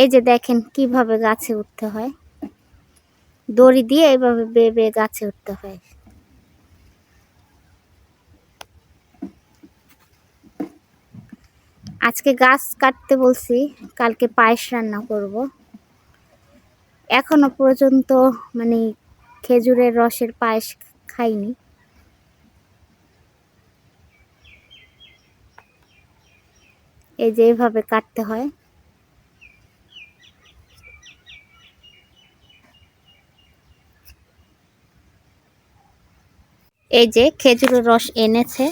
এই যে দেখেন কীভাবে গাছে উঠতে হয়। দড়ি দিয়ে এইভাবে বেয়ে বেয়ে গাছে উঠতে হয়। আজকে গাছ কাটতে বলছি, কালকে পায়েস রান্না করব। এখনও পর্যন্ত মানে খেজুরের রসের পায়েস খাইনি। এই যে এইভাবে কাটতে হয়। এই যে খেজুরের রস এনেছে।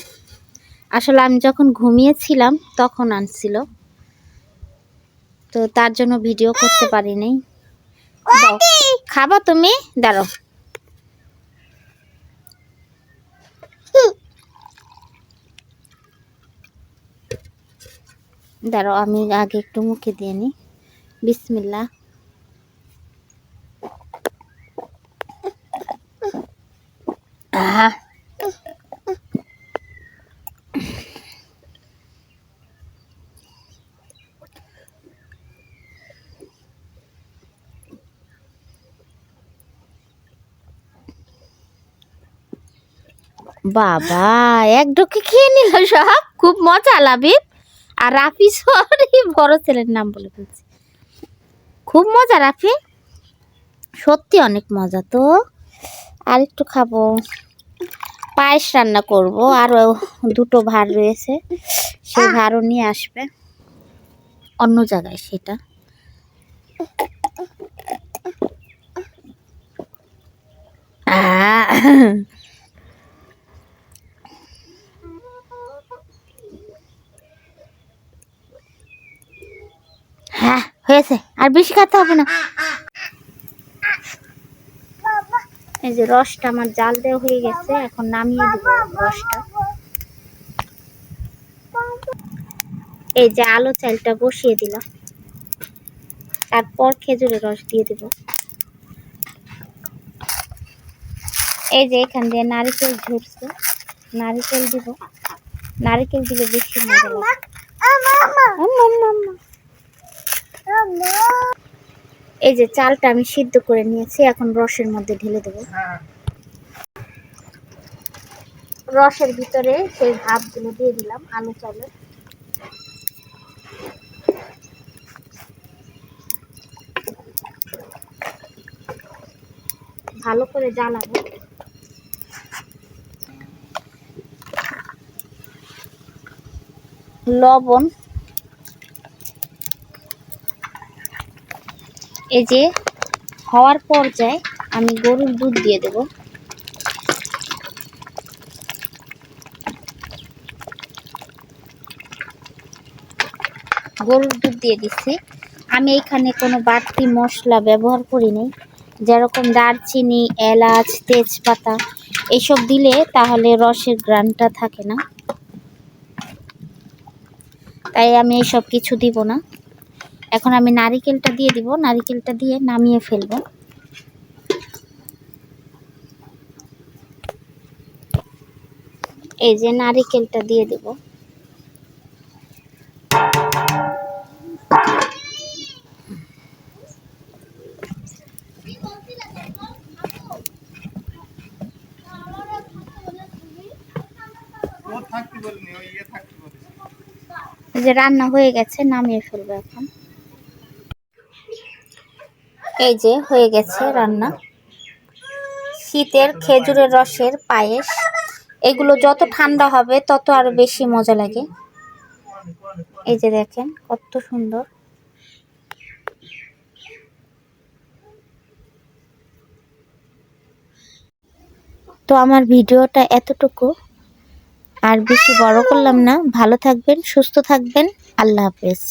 আসলে আমি যখন ঘুমিয়েছিলাম, তখন আনছিল। তো তার জন্য ভিডিও করতে পারিনি। খাবা তুমি? দাঁড়ো দাঁড়াও, আমি আগে একটু মুখে দিয়ে নিই। বিসমিল্লা আহ। বাবা এক ঢোকে খেয়ে নিল সব। খুব মজা লাবিব। আর রাফি সরি বড় ছেলের নাম বলে ফেলছি। খুব মজা রাফি। সত্যি অনেক মজা তো। আর একটু খাব। পায়েস রান্না করব। আরও দুটো ভার রয়েছে। সেই ভারও নিয়ে আসবে। অন্য জায়গায় সেটা। আহ হ্যাঁ হয়েছে আর বেশি খেতে হবে না। এই যে রসটা আমার জাল দেওয়া হয়ে গেছে এখন নামিয়ে দেব রসটা। এই যে আলো চালটা বসিয়ে দিলাম। তারপর খেজুরের রস দিয়ে দেব। এই যে এখান দিয়ে নারিকেল ঝরছে নারিকেল দিব। নারকেল দিলে বেশি মজা লাগে আম্মা, আম্মা, আম্মা। এই যে চালটা আমি সিদ্ধ করে নিয়েছি, এখন রসের মধ্যে ঢেলে দেব। রসের ভিতরে সেই ভাবগুলো দিয়ে দিলাম, আলু চালের। ভালো করে জ্বালাবো। লবণ এই যে হওয়ার পর্যায়ে আমি গরুর দুধ দিয়ে দেব। গরুর দুধ দিয়ে দিচ্ছি। আমি এখানে কোনো বাড়তি মশলা ব্যবহার করিনি যেরকম দারচিনি, এলাচ, তেজপাতা এইসব দিলে তাহলে রসের গ্রানটা থাকে না। তাই আমি এইসব কিছু দিব না। এখন আমি নারিকেলটা দিয়ে দিব নারিকেলটা দিয়ে নামিয়ে ফেলব। এই যে নারিকেলটা দিয়ে দেব। ইয়ে যে রান্না হয়ে গেছে নামিয়ে ফেলব এখন। এই যে হয়ে গেছে রান্না। শীতের খেজুরের রসের পায়েস, এগুলো যত ঠান্ডা হবে তত আরও বেশি মজা লাগে। এই যে দেখেন কত সুন্দর। তো আমার ভিডিওটা এতটুকু। আর বেশি বড় করলাম না। ভালো থাকবেন, সুস্থ থাকবেন। আল্লাহ হাফেজ।